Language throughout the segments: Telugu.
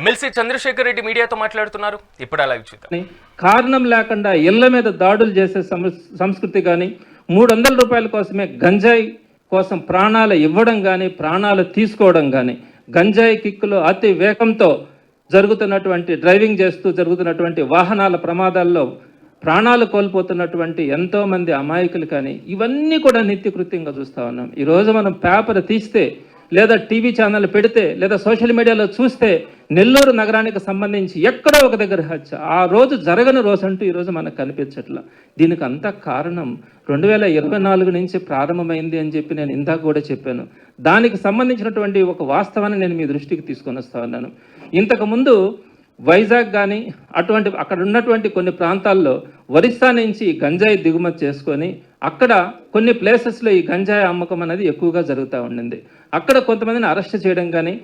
ఎమ్మెల్సీ చంద్రశేఖర్ రెడ్డి మీడియాతో మాట్లాడుతున్నారు. ఇప్పుడు అలా చూద్దాం. కానీ కారణం లేకుండా ఇళ్ళ మీద దాడులు చేసే సంస్కృతి కానీ మూడు వందల రూపాయల కోసమే గంజాయి కోసం ప్రాణాలు ఇవ్వడం కానీ ప్రాణాలు తీసుకోవడం కానీ గంజాయి కిక్కులు అతి వేగంతో జరుగుతున్నటువంటి డ్రైవింగ్ చేస్తూ జరుగుతున్నటువంటి వాహనాల ప్రమాదాల్లో ప్రాణాలు కోల్పోతున్నటువంటి ఎంతోమంది అమాయకులు కానీ ఇవన్నీ కూడా నిత్యకృత్యంగా చూస్తా ఉన్నాం. ఈరోజు మనం పేపర్ తీస్తే లేదా టీవీ ఛానల్ పెడితే లేదా సోషల్ మీడియాలో చూస్తే నెల్లూరు నగరానికి సంబంధించి ఎక్కడో ఒక దగ్గర హత్య. ఆ రోజు జరగని రోజు అంటూ ఈరోజు మనకు కనిపించట్లా. దీనికి అంతా కారణం రెండు వేల ఇరవై నాలుగు నుంచి ప్రారంభమైంది అని చెప్పి నేను ఇందాక కూడా చెప్పాను. దానికి సంబంధించినటువంటి ఒక వాస్తవాన్ని నేను మీ దృష్టికి తీసుకొని వస్తా ఉన్నాను. ఇంతకుముందు వైజాగ్ కానీ అటువంటి అక్కడ ఉన్నటువంటి కొన్ని ప్రాంతాల్లో ఒరిస్సా నుంచి గంజాయి దిగుమతి చేసుకొని అక్కడ కొన్ని ప్లేసెస్లో ఈ గంజాయి అమ్మకం అనేది ఎక్కువగా జరుగుతూ ఉండింది. అక్కడ కొంతమందిని అరెస్ట్ చేయడం కానీ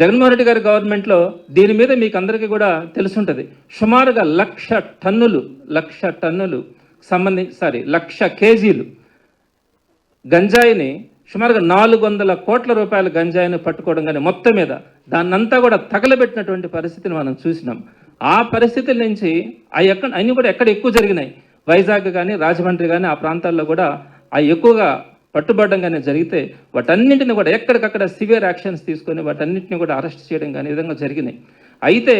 జగన్మోహన్ రెడ్డి గారి గవర్నమెంట్లో దీని మీద మీకు అందరికీ కూడా తెలుసుంటుంది. సుమారుగా లక్ష టన్నులు లక్ష టన్నులు సంబంధించి సారీ లక్ష కేజీలు గంజాయిని సుమారుగా నాలుగు వందల కోట్ల రూపాయల గంజాయిని పట్టుకోవడం కానీ మొత్తం మీద దాన్నంతా కూడా తగలబెట్టినటువంటి పరిస్థితిని మనం చూసినాం. ఆ పరిస్థితుల నుంచి అవి ఎక్కడ అన్నీ కూడా ఎక్కడ ఎక్కువ జరిగినాయి. వైజాగ్ కానీ రాజమండ్రి కానీ ఆ ప్రాంతాల్లో కూడా అవి ఎక్కువగా పట్టుబడడం కానీ జరిగితే వాటన్నింటిని కూడా ఎక్కడికక్కడ సివియర్ యాక్షన్స్ తీసుకొని వాటన్నింటిని కూడా అరెస్ట్ చేయడం కానీ ఈ విధంగా జరిగినాయి. అయితే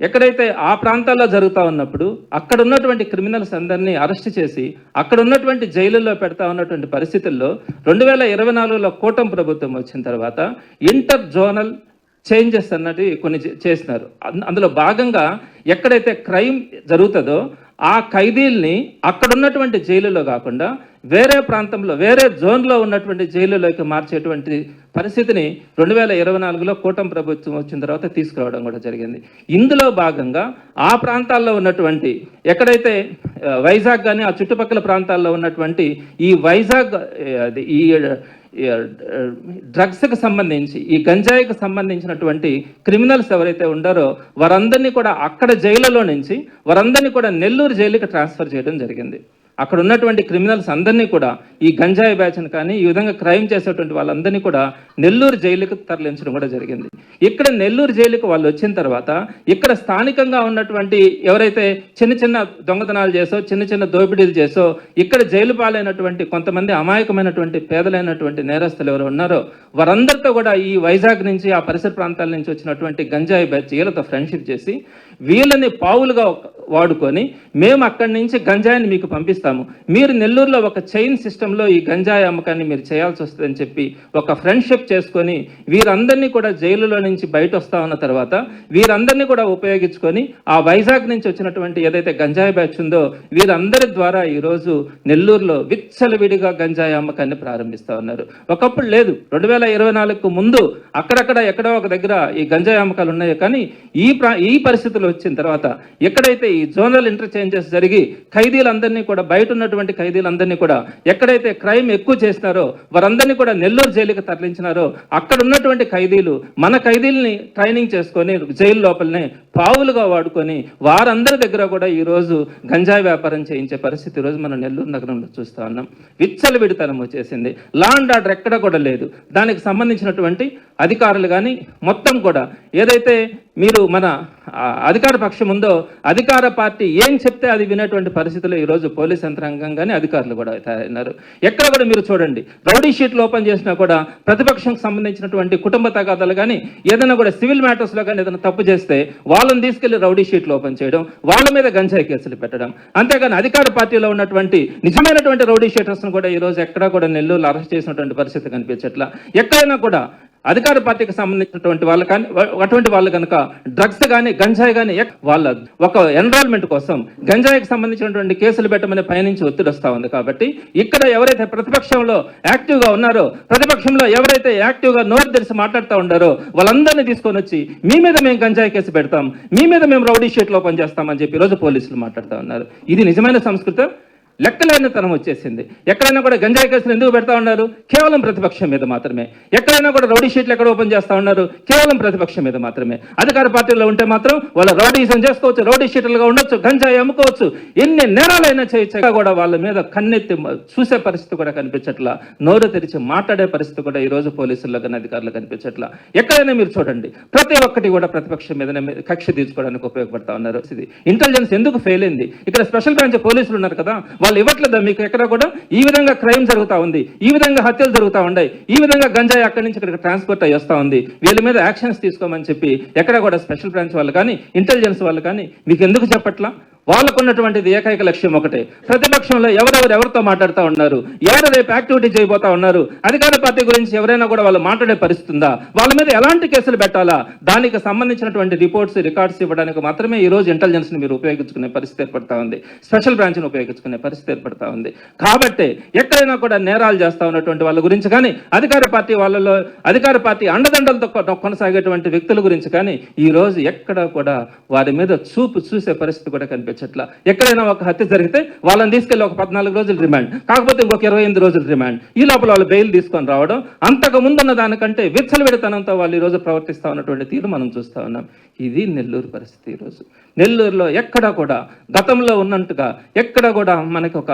ఎక్కడైతే ఆ ప్రాంతాల్లో జరుగుతూ ఉన్నప్పుడు అక్కడ ఉన్నటువంటి క్రిమినల్స్ అందరినీ అరెస్ట్ చేసి అక్కడ ఉన్నటువంటి జైలుల్లో పెడతా ఉన్నటువంటి పరిస్థితుల్లో రెండు వేల ఇరవై నాలుగులో కూటమి ప్రభుత్వం వచ్చిన తర్వాత ఇంటర్ జోనల్ చేంజెస్ అన్నది కొన్ని చే- చేసినారు. అందులో భాగంగా ఎక్కడైతే క్రైమ్ జరుగుతుందో ఆ ఖైదీల్ని అక్కడ ఉన్నటువంటి జైలులో కాకుండా వేరే ప్రాంతంలో వేరే జోన్లో ఉన్నటువంటి జైలులోకి మార్చేటువంటి పరిస్థితిని రెండు వేల ఇరవై నాలుగులో కూటమి ప్రభుత్వం వచ్చిన తర్వాత తీసుకురావడం కూడా జరిగింది. ఇందులో భాగంగా ఆ ప్రాంతాల్లో ఉన్నటువంటి ఎక్కడైతే వైజాగ్ కానీ ఆ చుట్టుపక్కల ప్రాంతాల్లో ఉన్నటువంటి ఈ వైజాగ్ అది ఈ డ్రగ్స్కి సంబంధించి ఈ గంజాయికి సంబంధించినటువంటి క్రిమినల్స్ ఎవరైతే ఉండారో వారందరినీ కూడా అక్కడ జైలులో నుంచి వారందరినీ కూడా నెల్లూరు జైలుకి ట్రాన్స్ఫర్ చేయడం జరిగింది. అక్కడ ఉన్నటువంటి క్రిమినల్స్ అందరినీ కూడా ఈ గంజాయి బ్యాచ్ని కానీ ఈ విధంగా క్రైమ్ చేసేటువంటి వాళ్ళందరినీ కూడా నెల్లూరు జైలుకు తరలించడం కూడా జరిగింది. ఇక్కడ నెల్లూరు జైలుకు వాళ్ళు వచ్చిన తర్వాత ఇక్కడ స్థానికంగా ఉన్నటువంటి ఎవరైతే చిన్న చిన్న దొంగతనాలు చేసో చిన్న చిన్న దోపిడీలు చేసో ఇక్కడ జైలు పాలైనటువంటి కొంతమంది అమాయకమైనటువంటి పేదలైనటువంటి నేరస్తులు ఎవరు ఉన్నారో వారందరితో కూడా ఈ వైజాగ్ నుంచి ఆ పరిసర ప్రాంతాల నుంచి వచ్చినటువంటి గంజాయి బ్యాచ్ వీళ్ళతో ఫ్రెండ్షిప్ చేసి వీళ్ళని పావులుగా వాడుకొని మేము అక్కడి నుంచి గంజాయిని మీకు పంపిస్తాము. మీరు నెల్లూరులో ఒక చైన్ సిస్టంలో ఈ గంజాయి అమ్మకాన్ని మీరు చేయాల్సి వస్తుందని చెప్పి ఒక ఫ్రెండ్షిప్ చేసుకొని వీరందరినీ కూడా జైలులో నుంచి బయట వస్తా ఉన్న తర్వాత వీరందరినీ కూడా ఉపయోగించుకొని ఆ వైజాగ్ నుంచి వచ్చినటువంటి ఏదైతే గంజాయి బ్యాచ్ ఉందో వీరందరి ద్వారా ఈరోజు నెల్లూరులో విచ్చలవిడిగా గంజాయి అమ్మకాన్ని ప్రారంభిస్తా ఉన్నారు. ఒకప్పుడు లేదు. రెండు వేల ఇరవై నాలుగుకు ముందు అక్కడక్కడ ఎక్కడో ఒక దగ్గర ఈ గంజాయి అమ్మకాలు ఉన్నాయి కానీ ఈ ప్రా ఈ పరిస్థితులు వచ్చిన తర్వాత ఎక్కడైతే ఈ జోనల్ ఇంటర్చేంజెస్ జరిగి ఖైదీలందరినీ కూడా బయట ఉన్నటువంటి ఖైదీలందరినీ కూడా ఎక్కడైతే క్రైమ్ ఎక్కువ చేసినారో వారందరినీ కూడా నెల్లూరు జైలుకి తరలించినారో అక్కడ ఉన్నటువంటి ఖైదీలు మన ఖైదీల్ని ట్రైనింగ్ చేసుకొని జైలు లోపలనే పావులుగా వాడుకొని వారందరి దగ్గర కూడా ఈ రోజు గంజాయి వ్యాపారం చేయించే పరిస్థితి ఈరోజు రోజు మనం నెల్లూరు నగరంలో చూస్తూ ఉన్నాం. విచ్చల విడితనం వచ్చేసింది. లా అండ్ ఆర్డర్ ఎక్కడ కూడా లేదు. దానికి సంబంధించినటువంటి అధికారులు కానీ మొత్తం కూడా ఏదైతే మీరు మన అధికార పక్షం ఉందో అధికార పార్టీ ఏం చెప్తే అది వినేటువంటి పరిస్థితులు ఈరోజు పోలీస్ యంత్రాంగం కానీ అధికారులు కూడా తయారైనారు. ఎక్కడ కూడా మీరు చూడండి రౌడీ షీట్లు ఓపెన్ చేసినా కూడా ప్రతిపక్షం సంబంధించినటువంటి కుటుంబ తగాదాలు కానీ ఏదైనా కూడా సివిల్ మ్యాటర్స్లో కానీ ఏదైనా తప్పు చేస్తే వాళ్ళని తీసుకెళ్ళి రౌడీ షీట్లు ఓపెన్ చేయడం వాళ్ళ మీద గంజాయి కేసులు పెట్టడం. అంతేగాని అధికార పార్టీలో ఉన్నటువంటి నిజమైనటువంటి రౌడీ షీటర్స్ను కూడా ఈ రోజు ఎక్కడా కూడా నెల్లూరులో అరెస్ట్ చేసినటువంటి పరిస్థితి కనిపించట్లా. ఎక్కడైనా కూడా అధికార పార్టీకి సంబంధించినటువంటి వాళ్ళు కానీ అటువంటి వాళ్ళు కనుక డ్రగ్స్ కానీ గంజాయి కానీ ఎక్- వాళ్ళ ఒక ఎన్రోల్మెంట్ కోసం గంజాయికి సంబంధించినటువంటి కేసులు పెట్టమని పయనించి ఒత్తిడి వస్తూ ఉంది కాబట్టి ఇక్కడ ఎవరైతే ప్రతిపక్షంలో యాక్టివ్గా ఉన్నారో ప్రతిపక్షంలో ఎవరైతే యాక్టివ్గా నోరు తెరిచి మాట్లాడుతూ ఉండారో వాళ్ళందరినీ తీసుకొని వచ్చి మీ మీద మేము గంజాయి కేసు పెడతాం మీ మీద మేము రౌడీ షీట్లో పనిచేస్తామని చెప్పి ఈరోజు పోలీసులు మాట్లాడుతూ ఉన్నారు. ఇది నిజమైన సంస్కృతం? లెక్కలేనితనం వచ్చేసింది. ఎక్కడైనా కూడా గంజాయి కేసులు ఎందుకు పెడతా ఉన్నారు? కేవలం ప్రతిపక్షం మీద మాత్రమే. ఎక్కడైనా కూడా రౌడీ షీట్లు ఎక్కడ ఓపెన్ చేస్తా ఉన్నారు? కేవలం ప్రతిపక్షం మీద మాత్రమే. అధికార పార్టీలో ఉంటే మాత్రం వాళ్ళ రౌడీజం చేసుకోవచ్చు రౌడీ షీట్లుగా ఉండొచ్చు గంజాయి అమ్ముకోవచ్చు. ఎన్ని నేరాలైనా చేయొచ్చు. కూడా వాళ్ళ మీద కన్నెత్తి చూసే పరిస్థితి కూడా కనిపించట్లా. నోరు తెరిచి మాట్లాడే పరిస్థితి కూడా ఈ రోజు పోలీసుల్లో కానీ అధికారులు కనిపించట్లా. ఎక్కడైనా మీరు చూడండి. ప్రతి ఒక్కటి కూడా ప్రతిపక్షం మీదనే కక్ష తీర్చుకోవడానికి ఉపయోగపడతా ఉన్నారు. ఇది ఇంటెలిజెన్స్ ఎందుకు ఫెయిల్ అయింది? ఇక్కడ స్పెషల్ బ్రాంచ్ పోలీసులు ఉన్నారు కదా. వాళ్ళు ఇవ్వట్లేదా మీకు ఎక్కడ కూడా? ఈ విధంగా క్రైమ్ జరుగుతా ఉంది. ఈ విధంగా హత్యలు జరుగుతా ఉన్నాయి. ఈ విధంగా గంజాయి అక్కడి నుంచి ఇక్కడికి ట్రాన్స్పోర్ట్ అయ్యి వస్తా ఉంది. వీళ్ళ మీద యాక్షన్స్ తీసుకోమని చెప్పి ఎక్కడ కూడా స్పెషల్ బ్రాంచ్ వాళ్ళు కానీ ఇంటెలిజెన్స్ వాళ్ళు కానీ మీకు ఎందుకు చెప్పట్లా? వాళ్ళకున్నటువంటిది ఏకైక లక్ష్యం ఒకటే. ప్రతిపక్షంలో ఎవరెవరు ఎవరితో మాట్లాడుతూ ఉన్నారు ఎవరు రేపు యాక్టివిటీ చేయబోతా ఉన్నారు అధికార పార్టీ గురించి ఎవరైనా కూడా వాళ్ళు మాట్లాడే పరిస్థితుందా వాళ్ళ మీద ఎలాంటి కేసులు పెట్టాలా? దానికి సంబంధించినటువంటి రిపోర్ట్స్ రికార్డ్స్ ఇవ్వడానికి మాత్రమే ఈ రోజు ఇంటెలిజెన్స్ని మీరు ఉపయోగించుకునే పరిస్థితి ఏర్పడతా ఉంది. స్పెషల్ బ్రాంచ్ని ఉపయోగించుకునే పరిస్థితి ఏర్పడతా ఉంది. కాబట్టి ఎక్కడైనా కూడా నేరాలు చేస్తా ఉన్నటువంటి వాళ్ళ గురించి కానీ అధికార పార్టీ వాళ్ళలో అధికార పార్టీ అండదండలతో కొనసాగేటువంటి వ్యక్తుల గురించి కానీ ఈ రోజు ఎక్కడ కూడా వారి మీద చూపు చూసే పరిస్థితి కూడా కనిపిస్తుంది చెట్ల. ఎక్కడైనా ఒక హత్య జరిగితే వాళ్ళని తీసుకెళ్ళి ఒక పద్నాలుగు రోజులు రిమాండ్ కాకపోతే ఇంకొక ఇరవై ఎనిమిది రోజులు రిమాండ్ ఈ లోపల వాళ్ళు బెయిల్ తీసుకొని రావడం అంతకు ముందున్న దానికంటే విచ్చలవిడితనంతో వాళ్ళు ఈ రోజు ప్రవర్తిస్తా ఉన్నటువంటి తీరు మనం చూస్తా ఉన్నాం. ఇది నెల్లూరు పరిస్థితి ఈరోజు నెల్లూరులో ఎక్కడ కూడా గతంలో ఉన్నట్టుగా ఎక్కడ కూడా మనకి ఒక